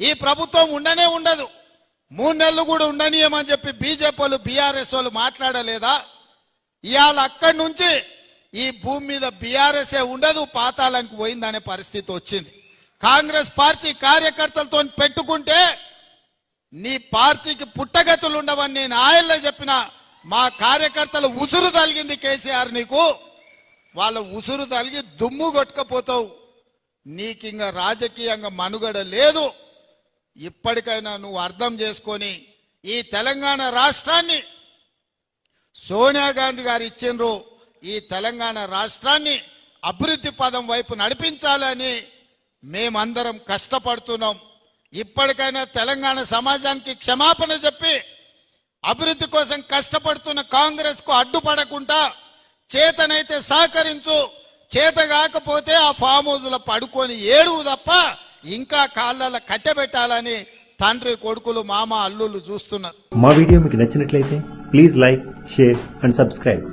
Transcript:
ఈ ప్రభుత్వం ఉండనే ఉండదు. మూడు నెలలు కూడా ఉండనీయమని చెప్పి బీజేపీ వాళ్ళు బీఆర్ఎస్ వాళ్ళు మాట్లాడలేదా? ఇవాళ అక్కడి నుంచి ఈ భూమి మీద బీఆర్ఎస్ఏ ఉండదు పాతాళానికి పోయిందనే పరిస్థితి వచ్చింది. కాంగ్రెస్ పార్టీ కార్యకర్తలతో పెట్టుకుంటే నీ పార్టీకి పుట్టగతులు ఉండవని నేను ఆయల్లో చెప్పిన మా కార్యకర్తలు ఉసురు తలిగింది కేసీఆర్ నీకు. వాళ్ళ ఉసురు తలిగి దుమ్ము కొట్టుకపోతావు. నీకింక రాజకీయంగా మనుగడ లేదు. ఇప్పటికైనా నువ్వు అర్థం చేసుకొని ఈ తెలంగాణ రాష్ట్రాన్ని సోనియా గాంధీ గారు ఇచ్చిండ్రు ఈ తెలంగాణ రాష్ట్రాన్ని అభివృద్ధి పదం వైపు నడిపించాలని మేమందరం కష్టపడుతున్నాం. ఇప్పటికైనా తెలంగాణ సమాజానికి క్షమాపణ చెప్పి అభివృద్ధి కోసం కష్టపడుతున్న కాంగ్రెస్కు అడ్డుపడకుండా చేతనైతే సహకరించు చేత కాకపోతే ఆ ఫామ్ హౌజ్లో పడుకొని ఏడువు తప్ప ఇంకా కాళ్ళ కట్టెబెట్టాలని తండ్రి కొడుకులు మామ అల్లుళ్ళు చూస్తున్నారు. మా వీడియో మీకు నచ్చినట్లయితే please like share and subscribe.